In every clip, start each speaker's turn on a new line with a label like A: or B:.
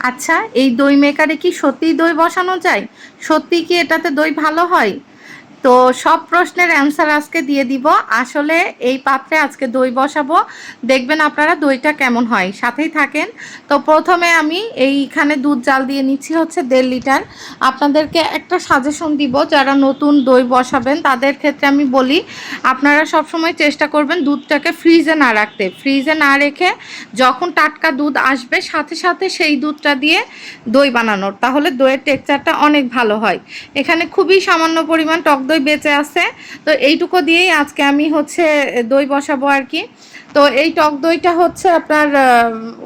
A: আচ্ছা এই দই মেকারে কি সত্যিই দই বসানো যায়? সত্যি কি এটাতে দই ভালো হয়? তো সব প্রশ্নের অ্যান্সার আজকে দিয়ে দিব। আসলে এই পাত্রে আজকে দই বসাবো। দেখবেন আপনারা দইটা কেমন হয়। সাথেই থাকেন। তো প্রথমে আমি এইখানে দুধ জাল দিয়ে নিচ্ছি হচ্ছে দেড় লিটার। আপনাদেরকে একটা সাজেশন দিব, যারা নতুন দই বসাবেন তাদের ক্ষেত্রে আমি বলি, আপনারা সবসময় চেষ্টা করবেন দুধটাকে ফ্রিজে না রাখতে। ফ্রিজে না রেখে যখন টাটকা দুধ আসবে, সাথে সাথে সেই দুধটা দিয়ে দই বানানোর। তাহলে দইয়ের টেক্সচারটা অনেক ভালো হয়। এখানে খুবই সামান্য পরিমাণ টক দই বেঁচে আছে। তো এইটুকু দিয়েই আজকে আমি হচ্ছে দই বসাবো আর কি। তো এই টক দইটা হচ্ছে আপনার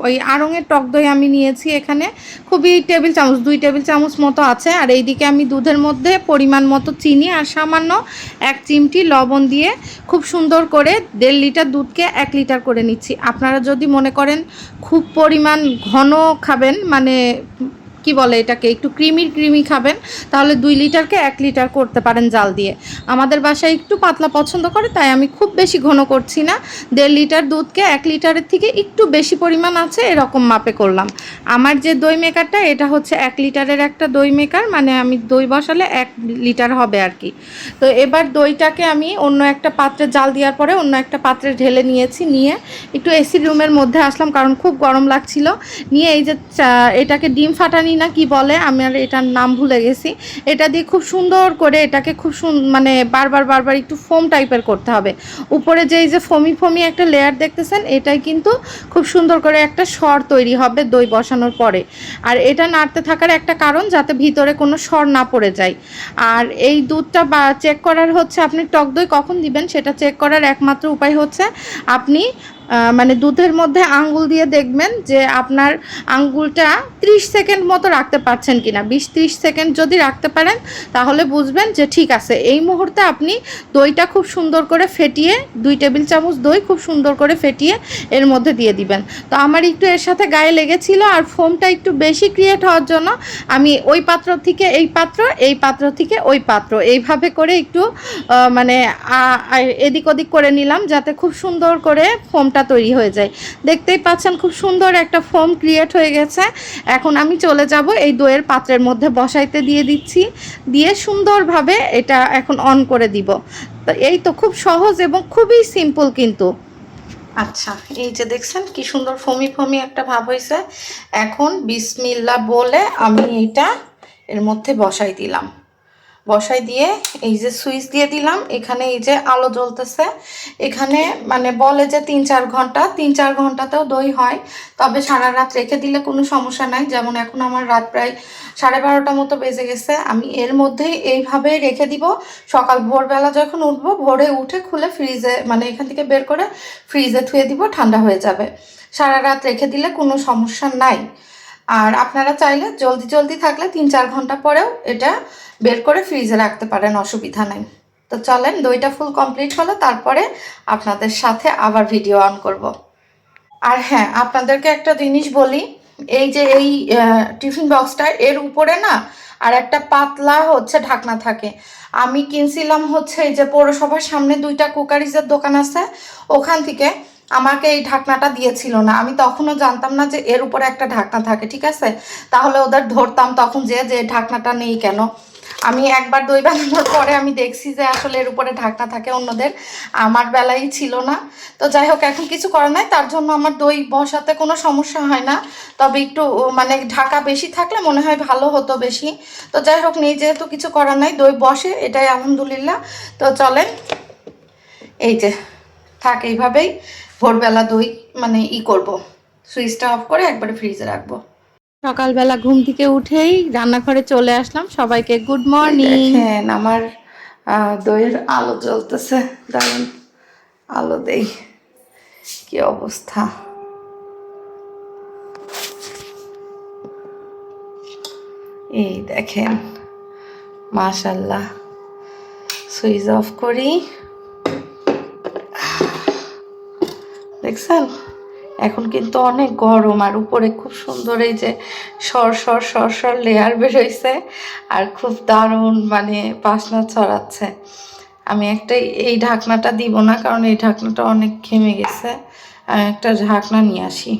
A: ওই আড়ঙের টক দই আমি নিয়েছি এখানে। খুবই টেবিল চামচ, দুই টেবিল চামচ মতো আছে। আর এইদিকে আমি দুধের মধ্যে পরিমাণ মতো চিনি আর সামান্য এক চিমটি লবণ দিয়ে খুব সুন্দর করে দেড় লিটার দুধকে এক লিটার করে নিচ্ছি। আপনারা যদি মনে করেন খুব পরিমাণ ঘন খাবেন মানে কি বলে এটাকে? একটু ক্রিমি ক্রিমি খাবেন, তাহলে দুই লিটারকে এক লিটার করতে পারেন জাল দিয়ে। আমাদের বাসায় একটু পাতলা পছন্দ করে, তাই আমি খুব বেশি ঘন করছি না। দেড় লিটার দুধকে এক লিটারের থেকে একটু বেশি পরিমাণ আছে, এরকম মাপে করলাম। আমার যে দই মেকারটা, এটা হচ্ছে এক লিটারের একটা দই মেকার মানে আমি দই বসালে এক লিটার হবে আর কি। তো এবার দইটাকে আমি অন্য একটা পাত্রে জাল দেওয়ার পরে অন্য একটা পাত্রে ঢেলে নিয়েছি, নিয়ে একটু এসি রুমের মধ্যে আসলাম, কারণ খুব গরম লাগছিল। নিয়ে এই যে এটাকে ডিম ফাটানি না কি বলে, আমি আর এটার নাম ভুলে গেছি। এটা দিয়ে খুব সুন্দর করে এটাকে খুব মানে বারবার বারবার একটু ফোম টাইপের করতে হবে। উপরে যে এই যে ফমি ফমি একটা লেয়ার দেখতেছেন, এটাই কিন্তু খুব সুন্দর করে একটা স্বর তৈরি হবে দই বসানোর পরে। আর এটা নাড়তে থাকার একটা কারণ যাতে ভিতরে কোনো স্বর না পড়ে যায়। আর এই দুধটা বা চেক করার হচ্ছে, আপনি টক দই কখন দিবেন সেটা চেক করার একমাত্র উপায় হচ্ছে, আপনি মানে দুধের মধ্যে আঙ্গুল দিয়ে দেখবেন যে আপনার আঙ্গুলটা 30 সেকেন্ড মতো রাখতে পারছেন কিনা। বিশ ত্রিশ সেকেন্ড যদি রাখতে পারেন, তাহলে বুঝবেন যে ঠিক আছে। এই মুহূর্তে আপনি দইটা খুব সুন্দর করে ফেটিয়ে, দুই টেবিল চামচ দই খুব সুন্দর করে ফেটিয়ে এর মধ্যে দিয়ে দিবেন। তো আমার একটু এর সাথে গায়ে লেগেছিল আর ফোমটা একটু বেশি ক্রিয়েট হওয়ার জন্য আমি ওই পাত্র থেকে এই পাত্র এই পাত্র থেকে ওই পাত্র। এইভাবে করে একটু মানে এদিক ওদিক করে নিলাম যাতে খুব সুন্দর করে ফোমটা তৈরি হয়ে যায়। দেখতেই পাচ্ছেন খুব সুন্দর একটা ফোম ক্রিয়েট হয়ে গেছে। এখন আমি চলে যাব এই দইয়ের পাত্রের মধ্যে বসাইতে দিয়ে দিচ্ছি। দিয়ে সুন্দরভাবে এটা এখন অন করে দিব। এই তো খুব সহজ এবং খুবই সিম্পল কিন্তু। আচ্ছা এই যে দেখছেন কি সুন্দর ফমি ফমি একটা ভাব হয়েছে। এখন বিসমিল্লা বলে আমি এটা এর মধ্যে বসাই দিলাম। বসাই দিয়ে এই যে সুইচ দিয়ে দিলাম। এখানে এই যে আলো জ্বলতেছে। এখানে মানে বলে যে তিন চার ঘণ্টা, তিন চার ঘন্টাতেও দই হয়। তবে সারা রাত রেখে দিলে কোনো সমস্যা নাই। যেমন এখন আমার রাত প্রায় সাড়ে বারোটা মতো বেজে গেছে। আমি এর মধ্যেই এইভাবে রেখে দিব। সকাল ভোরবেলা যখন উঠবো, ভোরে উঠে খুলে ফ্রিজে মানে এখান থেকে বের করে ফ্রিজে থুয়ে দিব, ঠান্ডা হয়ে যাবে। সারা রাত রেখে দিলে কোনো সমস্যা নাই। আর আপনারা চাইলে জলদি জলদি থাকলে তিন চার ঘণ্টা পরেও এটা বের করে ফ্রিজে রাখতে পারেন, অসুবিধা নেই। তো চলেন, দইটা ফুল কমপ্লিট হলে, তারপরে আপনাদের সাথে আবার ভিডিও অন করব। আর হ্যাঁ আপনাদেরকে একটা জিনিস বলি, এই যে এই টিফিন বক্সটা এর উপরে না, আর একটা পাতলা হচ্ছে ঢাকনা থাকে। আমি কিনছিলাম হচ্ছে এই যে পৌরসভার সামনে দুইটা কুকারিজের দোকান আছে, ওখান থেকে আমাকে এই ঢাকনাটা দিয়েছিল না। আমি তখনও জানতাম না যে এর উপরে একটা ঢাকনা থাকে, ঠিক আছে? তাহলে ওদের ধরতাম তখন যে যে ঢাকনাটা নেই কেন? আমি একবার দই বানানোর পরে আমি দেখছি যে আসলে এর উপরে ঢাকনা থাকে অন্যদের। আমার বেলায় ছিল না। তো যাই হোক, এখন কিছু করার নাই। তার জন্য আমার দই বসাতে কোনো সমস্যা হয় না। তবে একটু মানে ঢাকা বেশি থাকলে মনে হয় ভালো হতো বেশি। তো যাই হোক, নেই যেহেতু কিছু করার নাই। দই বসে, এটাই আলহামদুলিল্লাহ। তো চলেন, এই যে থাক এইভাবেই ভোরবেলা দই মানে ই করব। সুইচটা অফ করে একবারে ফ্রিজে রাখব। সকালবেলা ঘুম থেকে উঠেই রান্নাঘরে চলে আসলাম। সবাইকে গুড মর্নিং দেখেন আমার দইয়ের আলো জ্বলতেছে। দারুণ আলো দেই। কি অবস্থা? এই দেখেন মাশাল্লাহ সুইচ অফ করি। দেখছেন এখন কিন্তু অনেক গরম আর উপরে খুব সুন্দর এই যে সর সর সর সর লেয়ার বেরোইছে আর খুব দারুণ মানে বাসনা ছড়াচ্ছে। আমি একটা এই ঢাকনাটা দিব না কারণ এই ঢাকনাটা অনেক ঘেমে গেছে। আমি একটা ঢাকনা নিয়ে আসি।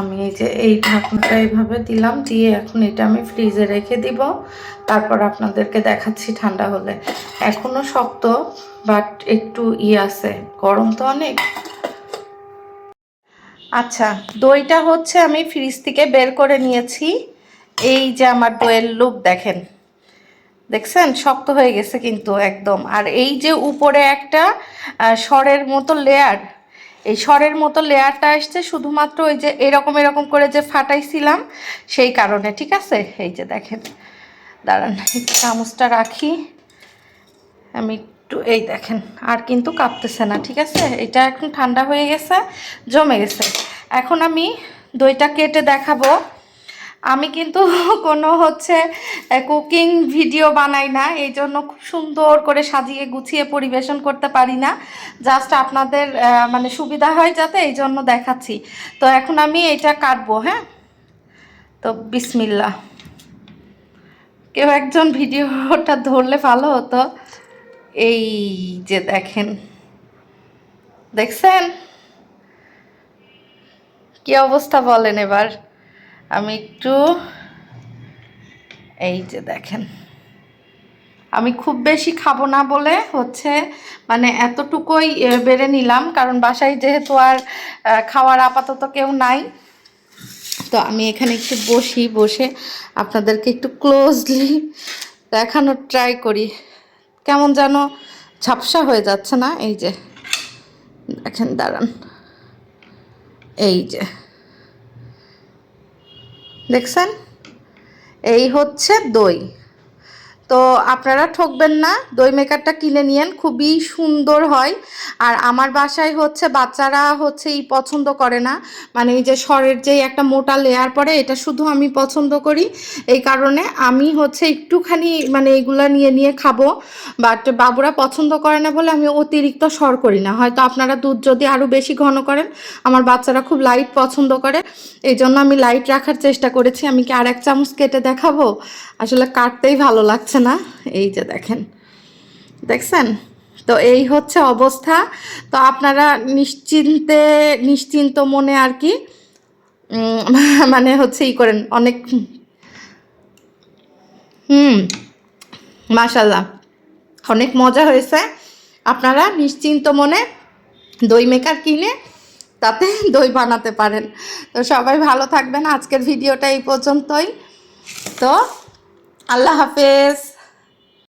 A: আমি এই যে এই ঢাকনাটা এইভাবে দিলাম দিয়ে এখন এটা আমি ফ্রিজে রেখে দিব। তারপর আপনাদেরকে দেখাচ্ছি ঠান্ডা হলে। এখনও শক্ত বাট একটু ই আছে। গরম তো অনেক। আচ্ছা দইটা হচ্ছে আমি ফ্রিজ থেকে বের করে নিয়েছি। এই যে আমার দইয়ের লুক দেখেন। দেখছেন? শক্ত হয়ে গেছে কিন্তু একদম। আর এই যে উপরে একটা সরের মতো লেয়ার এই সরের মতো লেয়ারটা আসছে শুধুমাত্র ওই যে এরকম এরকম করে যে ফাটাইছিলাম সেই কারণে, ঠিক আছে? এই যে দেখেন। দাঁড়ান চামচটা রাখি। আমি একটু, এই দেখেন, আর কিন্তু কাঁপতেছে না, ঠিক আছে? এটা এখন ঠান্ডা হয়ে গেছে, জমে গেছে। এখন আমি দইটা কেটে দেখাবো। আমি কিন্তু কোনো হচ্ছে কুকিং ভিডিও বানাই না, এই জন্য খুব সুন্দর করে সাজিয়ে গুছিয়ে পরিবেশন করতে পারি না। জাস্ট আপনাদের মানে সুবিধা হয় যাতে এই জন্য দেখাচ্ছি। তো এখন আমি এটা কাটবো হ্যাঁ? তো বিসমিল্লা কেউ একজন ভিডিওটা ধরলে ভালো হতো। এই যে দেখেন, দেখছেন? কি অবস্থা বলেন এবার? আমি একটু, এই যে দেখেন। আমি খুব বেশি খাব না বলে হচ্ছে মানে এতটুকুই বেড়ে নিলাম, কারণ বাসায় যেহেতু আর খাওয়ার আপাতত কেউ নাই। তো আমি এখানে একটু বসি, বসে আপনাদেরকে একটু ক্লোজলি দেখানোর ট্রাই করি। কেমন যেন ঝাপসা হয়ে যাচ্ছে না? এই যে, দেখেন, দাঁড়ান। এই যে, দেখছেন? এই হচ্ছে দই। তো আপনারা ঠকবেন না, দই মেকারটা কিনে নিয়েন, খুবই সুন্দর হয়। আর আমার বাসায় হচ্ছে বাচ্চারা হচ্ছে এই পছন্দ করে না। মানে এই যে সরের যে একটা মোটা লেয়ার পরে এটা শুধু আমি পছন্দ করি। এই কারণে আমি হচ্ছে একটুখানি মানে এগুলা নিয়ে নিয়ে খাব। বাট বাবুরা পছন্দ করে না বলে আমি অতিরিক্ত সর করি না। হয়তো আপনারা দুধ যদি আরও বেশি ঘন করেন, আমার বাচ্চারা খুব লাইট পছন্দ করে। এই জন্য আমি লাইট রাখার চেষ্টা করেছি। আমি কি আর এক চামচ কেটে দেখাবো? আসলে কাটতেই ভালো লাগছে না? এই যে দেখেন। দেখছেন? তো এই হচ্ছে অবস্থা। তো আপনারা নিশ্চিন্তে, নিশ্চিন্ত মনে আর কি মানে হচ্ছে ই করেন, অনেক, হুম মাশাল্লাহ অনেক মজা হয়েছে। আপনারা নিশ্চিন্ত মনে দই মেকার কিনে তাতে দই বানাতে পারেন। তো সবাই ভালো থাকবেন। আজকের ভিডিওটা এই পর্যন্তই। তো আল্লাহ হাফেজ।